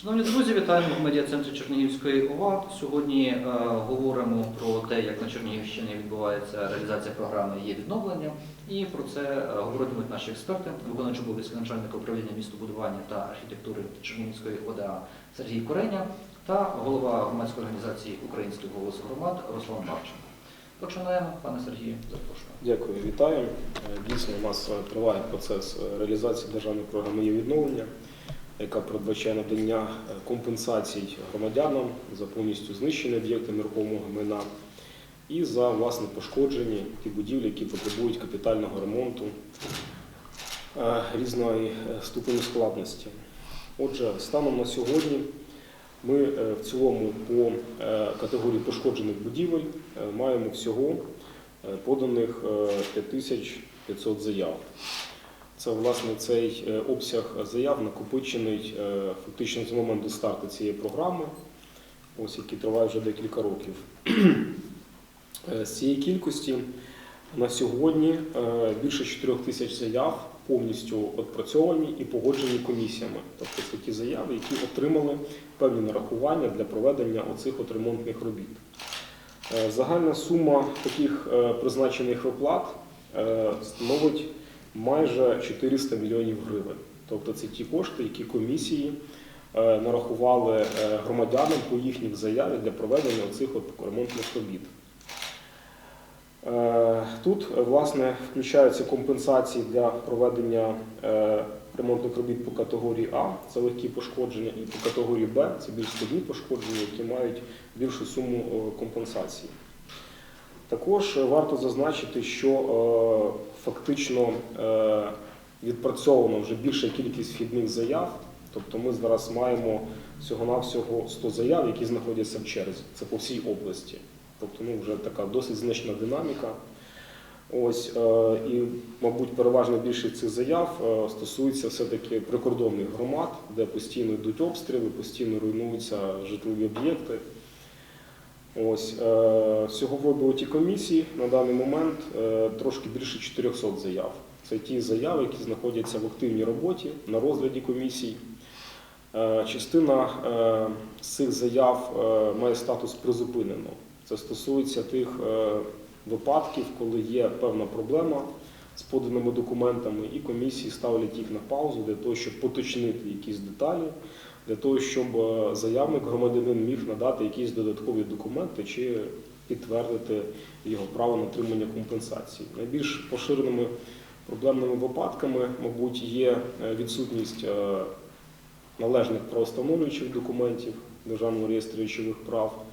Шановні друзі, вітаємо в медіа-центрі Чернігівської ОВА. Сьогодні е, говоримо про те, як на Чернігівщині відбувається реалізація програми є відновлення. І про це е, говоритимуть наші експерти, виконуючий обов'язки начальника управління містобудування та архітектури Чернігівської ОДА Сергій Кореня та голова громадської організації Український голос громад Руслан Марченко. Починаємо, пане Сергію, запрошую. Дякую, вітаю. Е, Дійсно, у нас е, триває процес реалізації державної програми є відновлення, яка передбачає надання е, компенсацій громадянам за повністю знищені об'єкти нерухомого майна і за власне пошкоджені ті будівлі, які потребують капітального ремонту е, різної е, ступені складності. Отже, станом на сьогодні ми в цілому по категорії пошкоджених будівель маємо всього поданих е, 5500 заяв. Це власне цей е, обсяг заяв накопичений е, фактично з моменту старту цієї програми, ось який триває вже декілька років. Е, З цієї кількості на сьогодні більше 4 тисяч заяв повністю відпрацьовані і погоджені комісіями. Тобто це ті заяви, які отримали певні нарахування для проведення оцих от ремонтних робіт. Загальна сума таких призначених виплат становить майже 400 мільйонів гривень. Тобто це ті кошти, які комісії е, нарахували е, громадянам по їхніх заяві для проведення оцих от ремонтних робіт. Е, Тут, власне, включаються компенсації для проведення ремонтних робіт по категорії А, це легкі пошкодження, і по категорії Б це більш складні пошкодження, які мають більшу суму компенсації. Також варто зазначити, що е, фактично е, відпрацьовано вже більша кількість вхідних заяв. Тобто ми зараз маємо всього-навсього 100 заяв, які знаходяться в черзі. Це по всій області. Тобто ну, вже така досить значна динаміка. Ось, е, і, мабуть, переважна більшість цих заяв стосується все-таки прикордонних громад, де постійно йдуть обстріли, постійно руйнуються житлові об'єкти. Ось, е, всього в роботі комісії на даний момент е, трошки більше 400 заяв. Це ті заяви, які знаходяться в активній роботі на розгляді комісій. Е, Частина з цих заяв має статус призупинено. Це стосується тих випадків, коли є певна проблема з поданими документами, і комісії ставлять їх на паузу для того, щоб поточнити якісь деталі, для того, щоб е, заявник громадянин міг надати якісь додаткові документи чи підтвердити його право на отримання компенсації. Найбільш поширеними проблемними випадками, мабуть, є е, відсутність е, належних правостановлюючих документів в Державному реєстрі речових прав,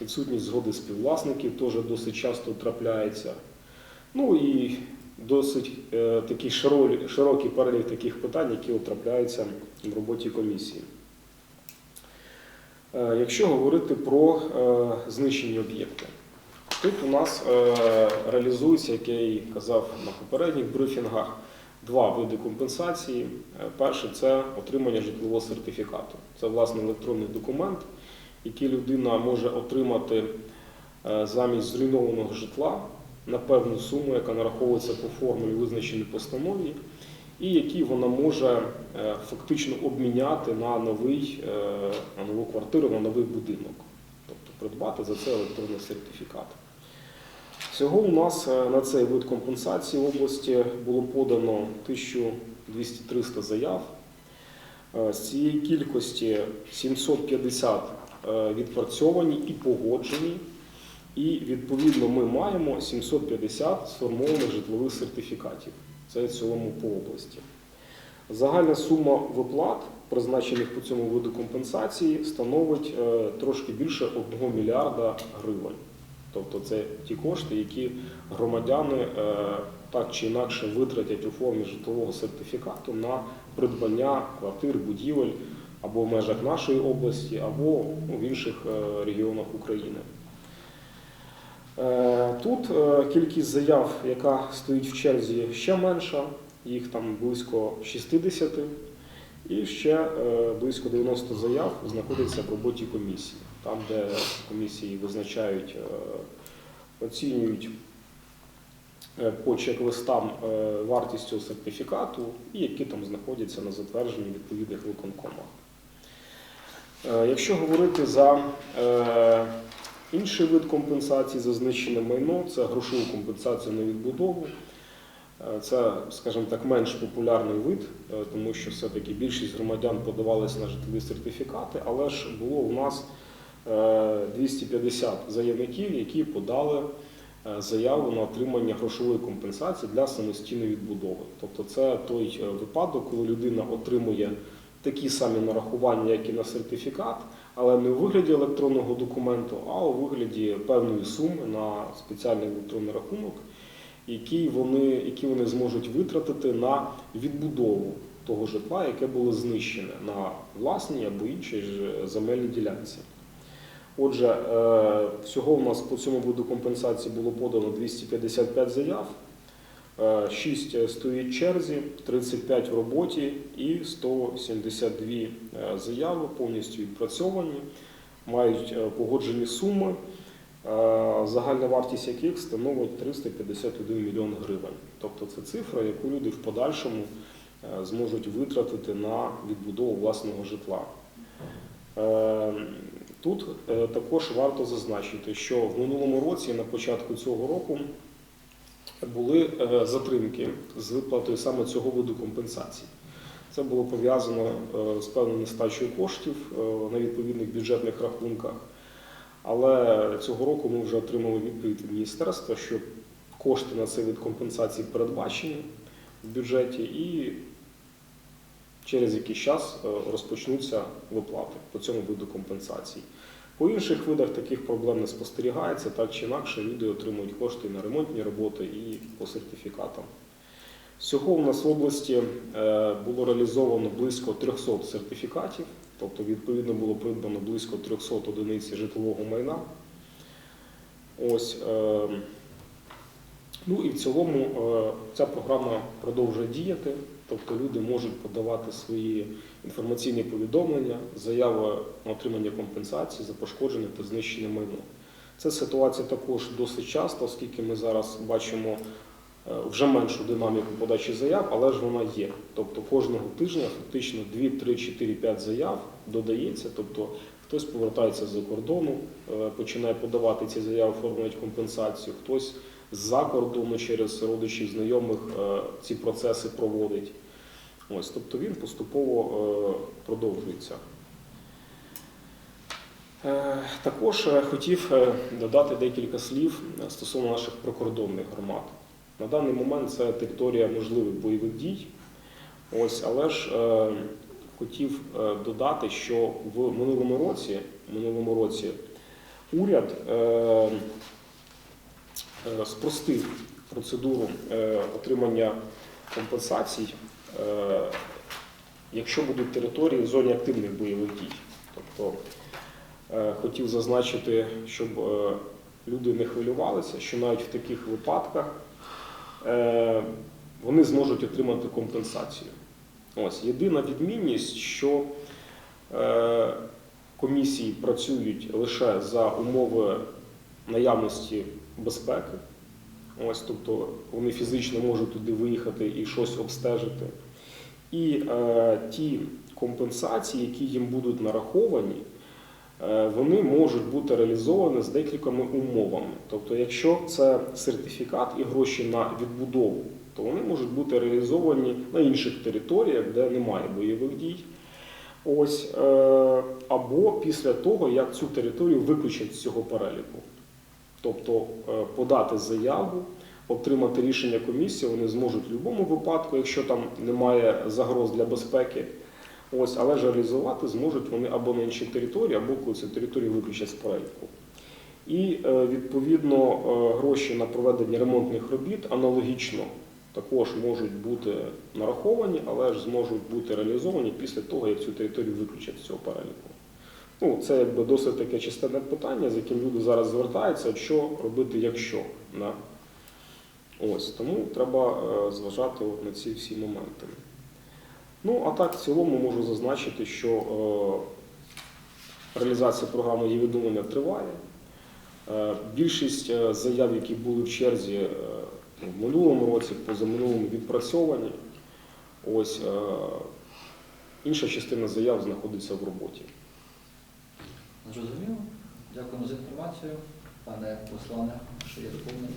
відсутність згоди співвласників теж досить часто трапляється. Ну і досить такий широкий, перелік таких питань, які от трапляються в роботі комісії. Е, якщо говорити про е, знищені об'єкти, тут у нас е, реалізується, як я і казав на попередніх брифінгах, два види компенсації. Перше це отримання житлового сертифікату. Це власне електронний документ, який людина може отримати замість зруйнованого житла на певну суму, яка нараховується по формулі, визначеній постанові, і який вона може е, фактично обміняти на, новий, е, на нову квартиру, на новий будинок. Тобто придбати за це електронний сертифікат. Всього у нас е, на цей вид компенсації в області було подано 1200-300 заяв. З цієї кількості 750 е, відпрацьовані і погоджені. І відповідно ми маємо 750 сформованих житлових сертифікатів. Це в цілому по області. Загальна сума виплат, призначених по цьому виду компенсації, становить е, трошки більше 1 мільярда гривень. Тобто це ті кошти, які громадяни е, так чи інакше витратять у формі житлового сертифікату на придбання квартир, будівель або в межах нашої області, або в інших е, регіонах України. Е, Тут е, кількість заяв, яка стоїть в черзі, ще менша, їх там близько 60, і ще е, близько 90 заяв знаходиться в роботі комісії, там, де комісії визначають, оцінюють по чек-листам вартість цього сертифікату і які там знаходяться на затвердженні відповідних виконкомах. Якщо говорити за інший вид компенсації за знищене майно, це грошову компенсацію на відбудову. Е, Це, скажімо так, менш популярний вид, е, тому що все-таки більшість громадян подавалися на житлові сертифікати, але ж було у нас е, 250 заявників, які подали е, заяву на отримання грошової компенсації для самостійної відбудови. Тобто це той е, випадок, коли людина отримує такі самі нарахування, як і на сертифікат, але не у вигляді електронного документу, а у вигляді певної суми на спеціальний електронний рахунок, який вони, які вони зможуть витратити на відбудову того житла, яке було знищене на власній або іншій земельній ділянці. Отже, е, всього у нас по цьому виду компенсації було подано 255 заяв. 6 стоїть черзі, 35 в роботі і 172 е, заяви повністю відпрацьовані, мають е, погоджені суми, е, загальна вартість яких становить 351 мільйон гривень. Тобто це цифра, яку люди в подальшому е, зможуть витратити на відбудову власного житла. Е, Тут е, також варто зазначити, що в минулому році, на початку цього року, були е, затримки з виплатою саме цього виду компенсації. Це було пов'язано е, з певною нестачею коштів е, на відповідних бюджетних рахунках. Але цього року ми вже отримали відповідь від міністерства, що кошти на цей вид компенсації передбачені в бюджеті і через якийсь час розпочнуться виплати по цьому виду компенсацій. По інших видах таких проблем не спостерігається, так чи інакше люди отримують кошти на ремонтні роботи і по сертифікатам. Всього в нас в області е, було реалізовано близько 300 сертифікатів, тобто відповідно було придбано близько 300 одиниць житлового майна. Ось, е, ну і в цілому е, ця програма продовжує діяти, тобто люди можуть подавати свої інформаційні повідомлення, заяви на отримання компенсації за пошкоджене та знищене майно. Ця ситуація також досить часто, оскільки ми зараз бачимо е, вже меншу динаміку подачі заяв, але ж вона є. Тобто кожного тижня фактично 2, 3, 4, 5 заяв додається. Тобто хтось повертається з-за кордону, е, починає подавати ці заяви, оформлюють компенсацію, хтось з-за кордону через родичів, знайомих е, ці процеси проводить. Ось, тобто він поступово е, продовжується. Е, Також е, хотів додати декілька слів стосовно наших прикордонних громад. На даний момент це територія можливих бойових дій. Ось, але ж е, хотів додати, що в минулому році, минулому році уряд е, спростив процедуру е, отримання компенсацій, якщо будуть території в зоні активних бойових дій. Тобто е, хотів зазначити, щоб е, люди не хвилювалися, що навіть в таких випадках е, вони зможуть отримати компенсацію. Ось єдина відмінність, що е, комісії працюють лише за умови наявності безпеки. Ось, тобто вони фізично можуть туди виїхати і щось обстежити. І е, ті компенсації, які їм будуть нараховані, е, вони можуть бути реалізовані з декількома умовами. Тобто, якщо це сертифікат і гроші на відбудову, то вони можуть бути реалізовані на інших територіях, де немає бойових дій. Ось, е, або після того, як цю територію виключать з цього переліку. Тобто е, подати заяву, отримати рішення комісії вони зможуть в будь-якому випадку, якщо там немає загроз для безпеки. Ось, але ж реалізувати зможуть вони або на іншій території, або коли цю територію виключать з переліку. І е, відповідно е, гроші на проведення ремонтних робіт аналогічно також можуть бути нараховані, але ж зможуть бути реалізовані після того, як цю територію виключать з цього переліку. Ну, це якби досить таке численне питання, з яким люди зараз звертаються, що робити, якщо. Да? Ось, тому треба е, зважати на ці всі моменти. Ну, а так, в цілому можу зазначити, що е, реалізація програми є відновлення триває. Е, більшість е, заяв, які були в черзі е, в минулому році, позаминулому відпрацьовані. Ось, е, інша частина заяв знаходиться в роботі. Зрозуміло. Дякуємо за інформацію. Пане Руслане, що є доповнення?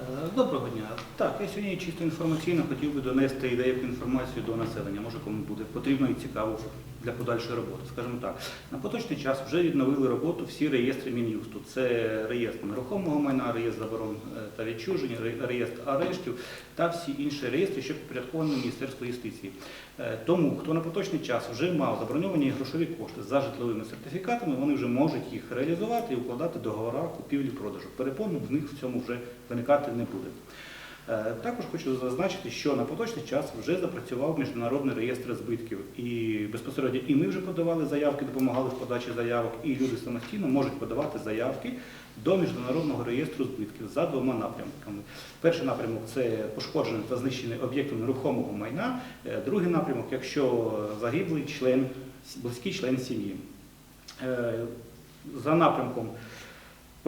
Е, Доброго дня. Так, я сьогодні чисто інформаційно хотів би донести деяку інформацію до населення. Може кому буде потрібно і цікаво для подальшої роботи. Скажімо так, на поточний час вже відновили роботу всі реєстри Мін'юсту. Це реєстр нерухомого майна, реєстр заборон е, та відчуження, ре- реєстр арештів та всі інші реєстри, що підпорядковані Міністерству юстиції. Е, Тому, хто на поточний час вже мав заброньовані грошові кошти за житловими сертифікатами, вони вже можуть їх реалізувати і укладати договори купівлі-продажу. Перепону в них в цьому вже виникати не буде. Е, Також хочу зазначити, що на поточний час вже запрацював міжнародний реєстр збитків. І безпосередньо і ми вже подавали заявки, допомагали в подачі заявок, і люди самостійно можуть подавати заявки до міжнародного реєстру збитків за двома напрямками. Перший напрямок це пошкоджений та знищений об'єктом нерухомого майна. Е, Другий напрямок, якщо загиблий член, близький член сім'ї. Е, За напрямком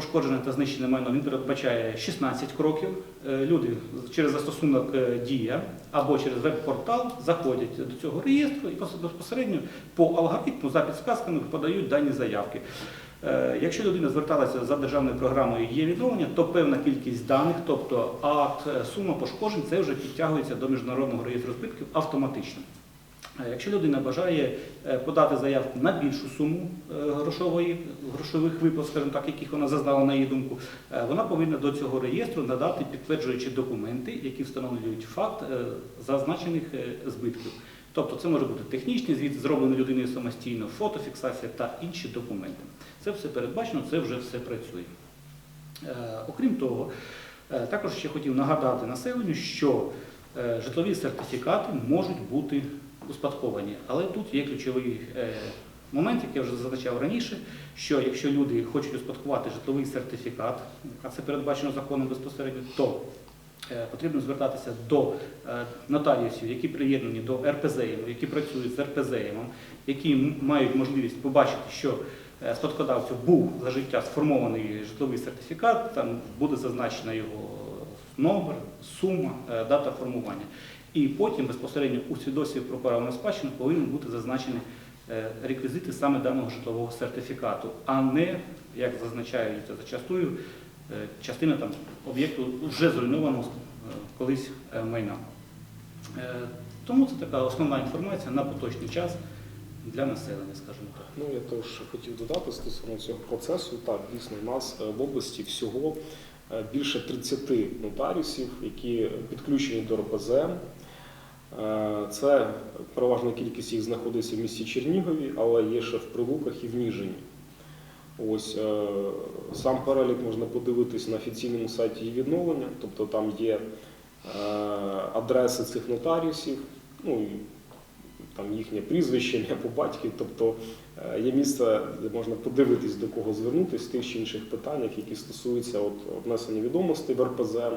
пошкоджене та знищене майно він передбачає 16 кроків. Е, Люди через застосунок е, Дія або через веб-портал заходять до цього реєстру і безпосередньо по алгоритму за підсказками подають дані заявки. Е, Якщо людина зверталася за державною програмою є відновлення, то певна кількість даних, тобто акт, сума пошкоджень, це вже підтягується до міжнародного реєстру збитків автоматично. Е, Якщо людина бажає е, подати заявку на більшу суму е, грошової, грошових виплат, скажімо так, яких вона зазнала на її думку, вона повинна до цього реєстру надати підтверджуючі документи, які встановлюють факт зазначених збитків. Тобто це може бути технічний звіт, зроблений людиною самостійно, фотофіксація та інші документи. Це все передбачено, це вже все працює. Окрім того, також ще хотів нагадати населенню, що житлові сертифікати можуть бути успадковані. Але тут є ключовий е, момент, який я вже зазначав раніше, що якщо люди хочуть успадкувати житловий сертифікат, а це передбачено законом безпосередньо, то е, потрібно звертатися до е, нотаріусів, які приєднані до РПЗМ, які працюють з РПЗМ, які мають можливість побачити, що спадкодавцю був за життя сформований житловий сертифікат, там буде зазначена його номер, сума, дата формування. І потім безпосередньо у свідоцтві про право на спадщину повинні бути зазначені е, реквізити саме даного житлового сертифікату, а не, як зазначається зачастую, е, частина там об'єкту вже зруйнованого е, колись майна. Тому це така основна інформація на поточний час для населення, скажімо так. Ну, я теж хотів додати стосовно цього процесу. Так, дійсно, у нас в області всього більше 30 нотаріусів, які підключені до РПЗМ. Е, Це переважна кількість їх знаходиться в місті Чернігові, але є ще в Прилуках і в Ніжині. Ось е, сам перелік можна подивитись на офіційному сайті її відновлення, тобто там є е, адреси цих нотаріусів, ну і там їхнє прізвище, ім'я по батькові, тобто є місце, де можна подивитись, до кого звернутися тих чи інших питаннях, які стосуються от, внесення відомостей в РПЗМ,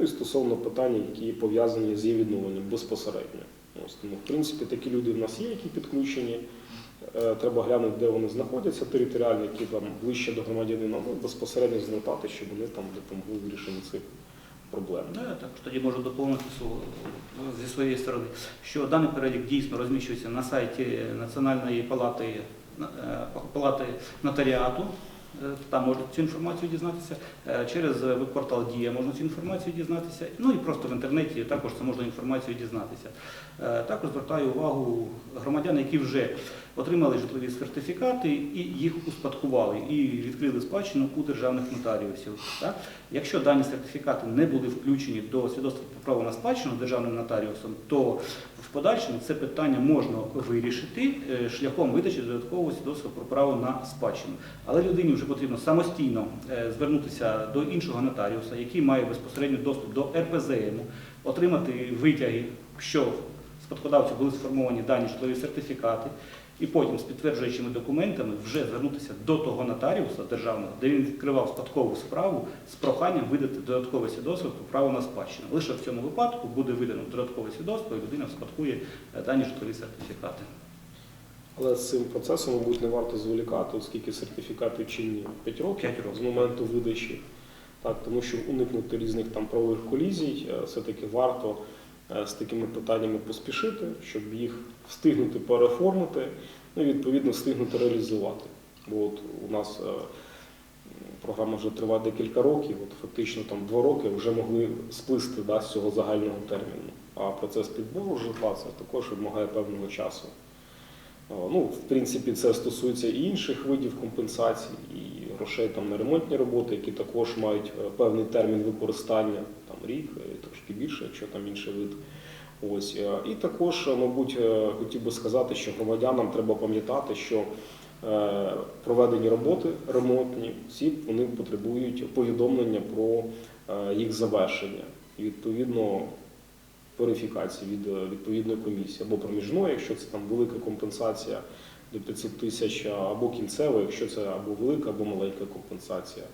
і стосовно питань, які пов'язані з її відновленням безпосередньо. Ось, тому, в принципі, такі люди в нас є, які підключені. Е, Треба глянути, де вони знаходяться територіально, які там ближче до громадянина, ну, безпосередньо звертати, щоб вони там допомогли в рішенні цих проблем. Ну, я також тоді можу доповнити зі своєї сторони, що даний перелік дійсно розміщується на сайті Національної палати, е, палати нотаріату. Е, Там можна цю інформацію дізнатися. Е, Через веб-портал Дія можна цю інформацію дізнатися. Ну і просто в інтернеті також це можна інформацію дізнатися. Е, Також звертаю увагу громадян, які вже отримали житлові сертифікати і їх успадкували, і відкрили спадщину у державних нотаріусів. Так? Якщо дані сертифікати не були включені до свідоцтва про право на спадщину державним нотаріусом, то в подальшому це питання можна вирішити е, шляхом видачі додаткового свідоцтва про право на спадщину. Але людині вже потрібно самостійно е, звернутися до іншого нотаріуса, який має безпосередньо доступ до РПЗМ, отримати витяги, що спадкодавцю були сформовані дані житлові сертифікати, і потім з підтверджуючими документами вже звернутися до того нотаріуса державного, де він відкривав спадкову справу з проханням видати додаткове свідоцтво про право на спадщину. Лише в цьому випадку буде видано додаткове свідоцтво, і людина спадкує е, дані житлові сертифікати. Але з цим процесом, мабуть, не варто зволікати, оскільки сертифікати чинні 5 років, П'ять років. з моменту видачі. Так, тому що уникнути різних там правових колізій, е, все-таки варто з такими питаннями поспішити, щоб їх встигнути переоформити, ну і відповідно встигнути реалізувати. Бо от у нас е, програма вже триває декілька років, от фактично там два роки вже могли сплисти да, з цього загального терміну. А процес підбору житла це також вимагає певного часу. Е, Ну, в принципі, це стосується і інших видів компенсацій, і грошей там на ремонтні роботи, які також мають е, певний термін використання, там рік, е, трошки більше, якщо там інший вид. Ось е, і також, мабуть, хотів би сказати, що громадянам треба пам'ятати, що проведені роботи ремонтні, всі вони потребують повідомлення про їх завершення. І відповідно верифікації від відповідної комісії або проміжної, якщо це там велика компенсація до 500 тисяч, або кінцева, якщо це або велика, або маленька компенсація.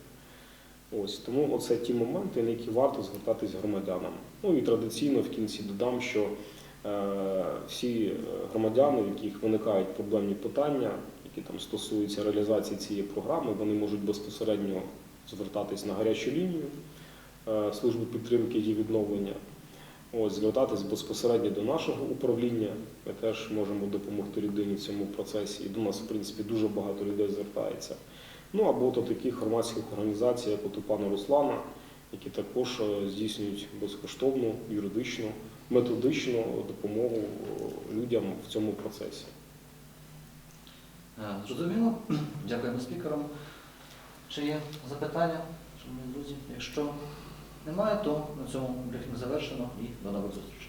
Ось тому оце ті моменти, на які варто звертатись громадянам. Ну і традиційно в кінці додам, що е, всі громадяни, в яких виникають проблемні питання, які там стосуються реалізації цієї програми, вони можуть безпосередньо звертатись на гарячу лінію е, служби підтримки і відновлення. Ось, звертатись безпосередньо до нашого управління. Ми теж можемо допомогти людині в цьому процесі. І до нас, в принципі, дуже багато людей звертається. Ну або до таких громадських організацій, як от у пана Руслана, які також е, здійснюють безкоштовну юридичну, методичну допомогу е, людям в цьому процесі. Е, Зрозуміло. Дякуємо спікерам. Чи є запитання, шановні друзі? Якщо немає, то на цьому брифінг завершено і до нових зустрічей.